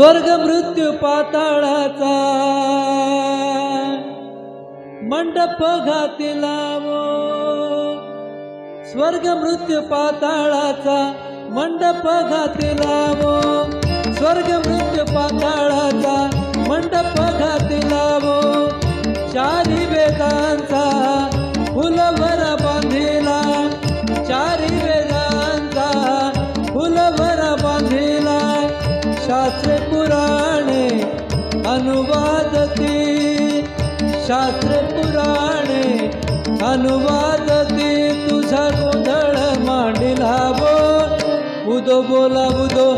स्वर्ग मृत्यू पाताळाचा. मंडप घातिलावो स्वर्ग मृत्यू पाताळाचा मंडप घातिलावो स्वर्ग मृत्यू पाताळाचा मंडप घातिलावो चारी वेदांचा अनुवादती शास्त्र पुराणे अनुवादती तुझा गोंधळ मांडिला बोल. उदो बोला बुधो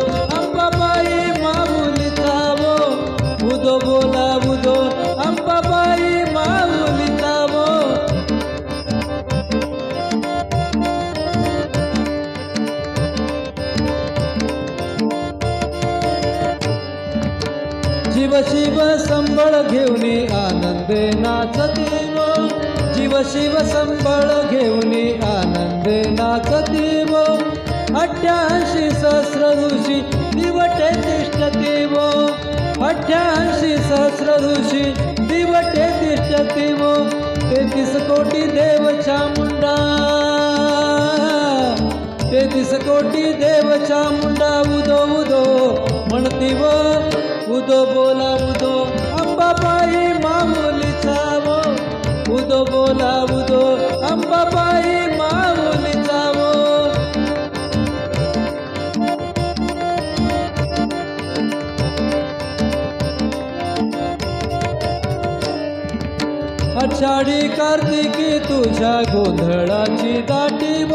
जीव शिव संबळ घेऊन आनंदे नाचती व. जीव शिव संबळ घेऊन आनंदे नाचती व. अठ्ठ्याऐंशी सहस्र ऋषी दिवटे तिष्ठती व. अठ्ठ्याऐंशी सहस्र ऋषी दिवटे तिष्ठती व. तेहतीस कोटी देव चामुंडा तेहतीस कोटी देव चामुंडा उदो उदो म्हणती व. उदो बोला उदो अंबाबाई मामुलीचा वो उदो बोला उदो अंबाबाई मामुलीचा वो आषाढी कार्तिकी तुझ्या गोंधळाची दाटी व.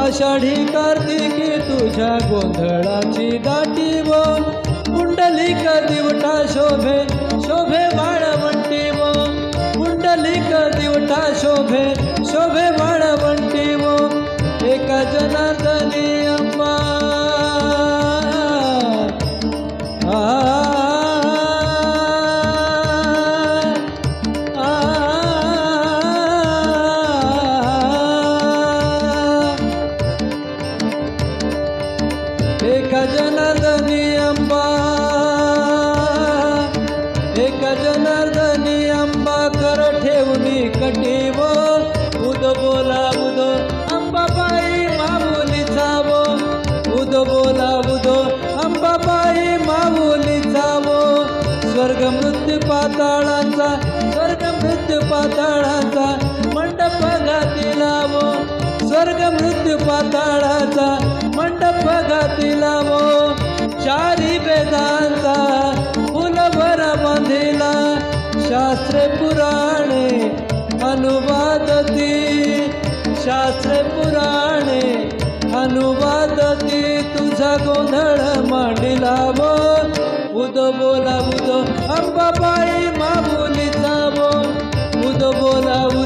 आषाढी कार्तिकी तुझ्या गोंधळाची दाटी व. कुंडलिक दिवटा शोभे शोभे वाळवंटी व कुंडलिक दिवटा शोभे शोभे वाळवंटी व एका जनार्दनी अंबा आ एक मृत्यू पाताळाचा स्वर्ग मृत्यू पाताळाचा मंडप घातीला वो स्वर्ग मृत्यू पाताळाचा मंडप घातीला वो चारी वेदांचा फुलभरा बांधिला शास्त्र पुराणे अनुवादती शास्त्र पुराणे अनुवादती तुझा गोंधळ मांडिला वो. उदो बोला उदो अंबाबाई माऊलीचा वो उदो बोला उदो अंबाबाई